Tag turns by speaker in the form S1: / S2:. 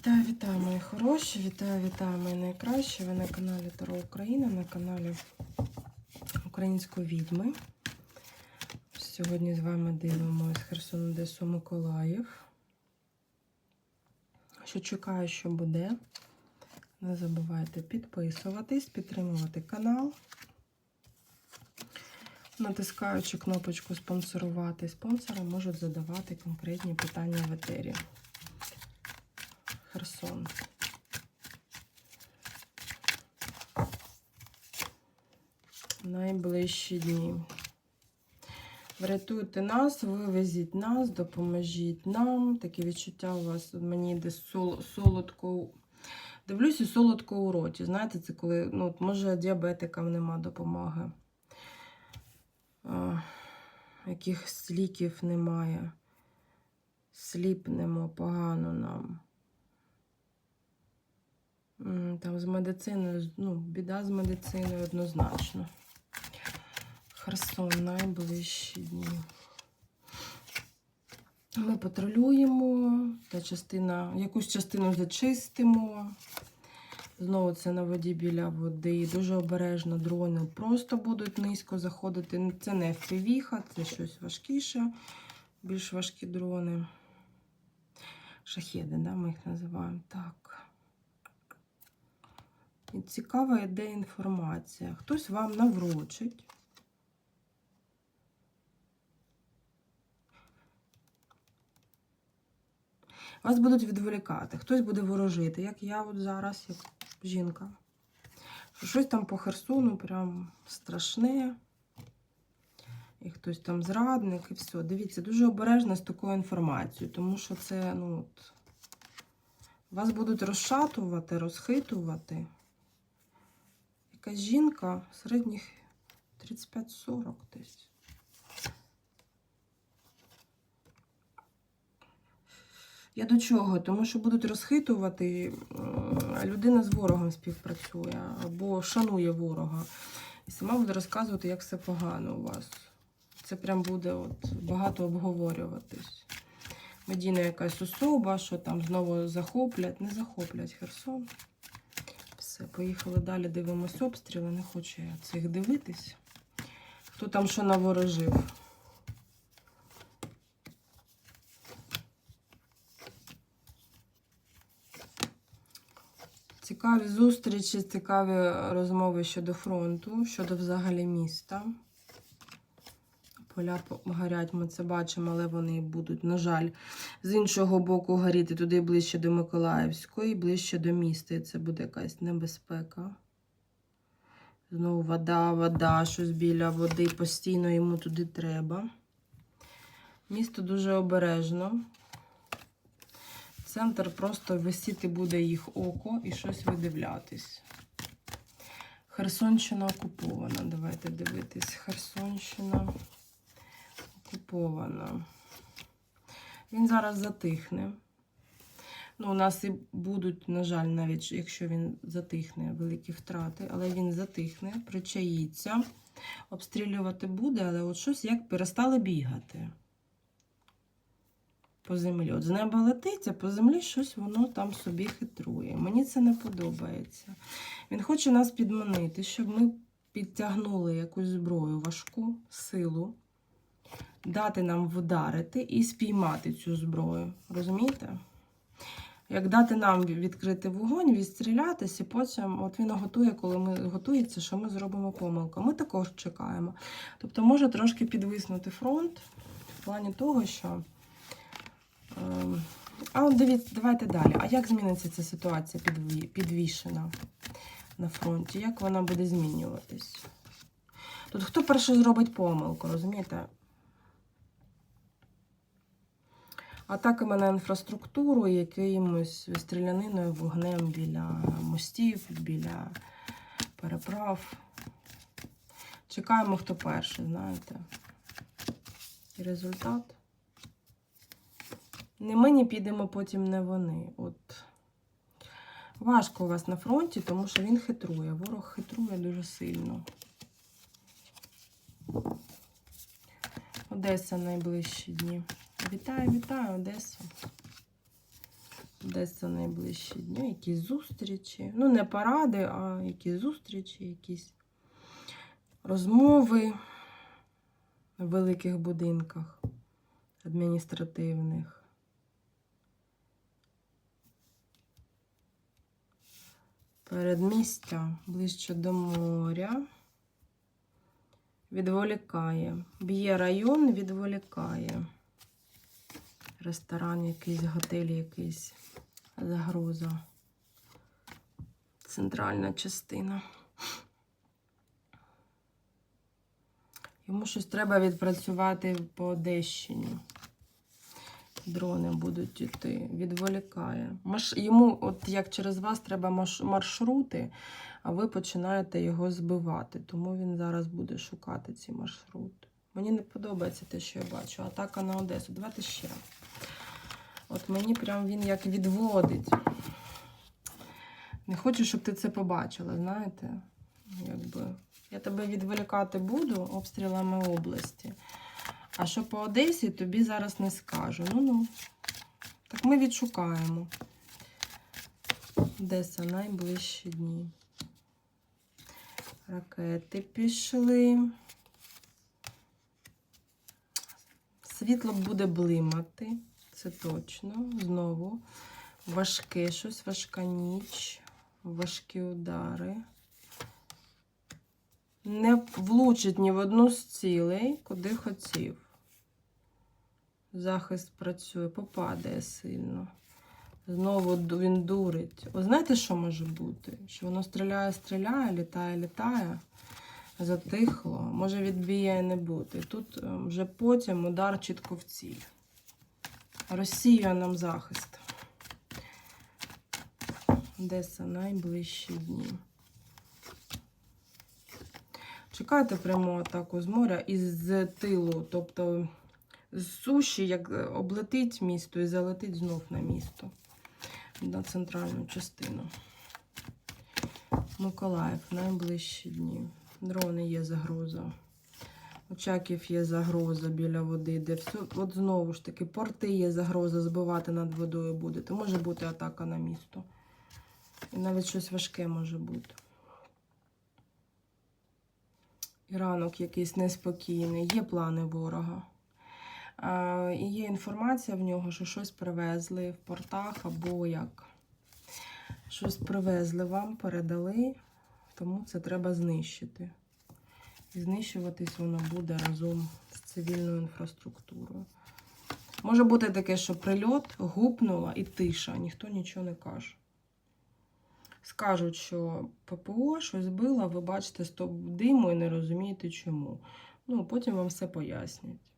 S1: Вітаю, вітаю, мої хороші! Вітаю, вітаю, мої найкращі. Ви на каналі Таро Україна, на каналі Української відьми. Сьогодні з вами дивимося Херсон, Одесу, Миколаїв. Що чекаю, що буде. Не забувайте підписуватись, підтримувати канал. Натискаючи кнопочку спонсорувати, спонсори можуть задавати конкретні питання в етері. Херсон. Найближчі дні. Врятуйте нас, вивезіть нас, допоможіть нам. Таке відчуття у вас мені йде сол, солодко. Дивлюся, солодко у роті. Знаєте, це коли, ну, може, діабетикам нема допомоги. Якихось ліків немає. Сліпнемо погано нам. Там з медициною, ну, біда з медициною однозначно. Херсон найближчі дні. Ми патрулюємо, та частина, якусь частину зачистимо. Знову це на воді біля води. Дуже обережно дрони просто будуть низько заходити. Це не FPV, це щось важкіше, більш важкі дрони. Шахеди, да, ми їх називаємо так. І цікава йде інформація. Хтось вам наврочить. Вас будуть відволікати, хтось буде ворожити, як я от зараз, як жінка. Щось там по Херсону прям страшне. І хтось там зрадник, і все. Дивіться, дуже обережно з такою інформацією, тому що це, ну, от, вас будуть розшатувати, розхитувати. Якась жінка середніх 35-40 десь. Я до чого? Тому що будуть розхитувати, а людина з ворогом співпрацює або шанує ворога. І сама буде розказувати, як все погано у вас. Це прям буде от багато обговорюватись. Медійна якась особа, що там знову захоплять, не захоплять Херсон. Все, поїхали далі, дивимось обстріли. Не хочу я цих дивитись. Хто там що наворожив? Цікаві зустрічі, цікаві розмови щодо фронту, щодо взагалі міста. Поля горять, ми це бачимо, але вони будуть, на жаль, з іншого боку горіти туди ближче до Миколаївської, ближче до міста. І це буде якась небезпека. Знову вода, вода, щось біля води, постійно йому туди треба. Місто дуже обережно. Центр просто висіти буде їх око і щось видивлятись. Херсонщина окупована. Давайте дивитись. Херсонщина окупована. Він зараз затихне. Ну, у нас і будуть, на жаль, навіть якщо він затихне, великі втрати, але він затихне, причаїться, обстрілювати буде, але от щось як перестали бігати по землі. От з неба летить, а по землі щось воно там собі хитрує. Мені це не подобається. Він хоче нас підманити, щоб ми підтягнули якусь зброю, важку силу, дати нам вдарити і спіймати цю зброю. Розумієте? Як дати нам відкрити вогонь, відстрілятися, і потім от він готує, коли ми готується, що ми зробимо помилку. Ми також чекаємо. Тобто може трошки підвиснути фронт в плані того, що. Ем, А от дивіться, давайте далі. А як зміниться ця ситуація підвішена на фронті? Як вона буде змінюватись? Тут хто перше зробить помилку, розумієте? Атаками на інфраструктуру, якимось стріляниною, вогнем біля мостів, біля переправ. Чекаємо, хто перший, знаєте. І результат. Не ми не підемо, потім не вони. От важко у вас на фронті, тому що він хитрує. Ворог хитрує дуже сильно. Одеса найближчі дні. Вітаю, вітаю, Одесу. Десь найближчі дні, якісь зустрічі. Ну, не паради, а якісь зустрічі, якісь розмови в великих будинках адміністративних. Передмістя ближче до моря. Відволікає. Б'є район, відволікає. Ресторан якийсь, готель якийсь. Загроза. Центральна частина. Йому щось треба відпрацювати по Одещині. Дрони будуть йти. Відволікає. Маш... Йому, от як через вас, треба маршрути, а ви починаєте його збивати. Тому він зараз буде шукати ці маршрути. Мені не подобається те, що я бачу. Атака на Одесу. Давайте ще. От мені прям він як відводить. Не хочу, щоб ти це побачила, знаєте? Якби. Я тебе відволікати буду обстрілами області. А що по Одесі, тобі зараз не скажу. Ну-ну. Так ми відшукаємо. Одеса найближчі дні. Ракети пішли. Світло буде блимати, це точно. Знову важке щось, важка ніч, важкі удари. Не влучить ні в одну з цілей, куди хотів. Захист працює, попадає сильно. Знову він дурить. О, знаєте, що може бути? Що воно стріляє, стріляє, літає, літає, затихло. Може відбія і не бути. Тут е, вже потім удар чітко в ціль. Росія нам захист. Одеса найближчі дні. Чекайте пряму атаку з моря і з тилу, тобто з суші, як облетить місто і залетить знов на місто, на центральну частину. Миколаїв, найближчі дні. Дрони є загроза. Очаків є загроза біля води, де все. От знову ж таки, порти є загроза, збивати над водою будете. Може бути атака на місто. І навіть щось важке може бути. І ранок якийсь неспокійний, є плани ворога. А, і є інформація в нього, що щось привезли в портах або як. Щось привезли вам, передали, тому це треба знищити. Знищуватись воно буде разом з цивільною інфраструктурою. Може бути таке, що прильот гупнула і тиша, ніхто нічого не каже. Скажуть, що ППО щось било, ви бачите стоп диму і не розумієте чому. Ну, потім вам все пояснять.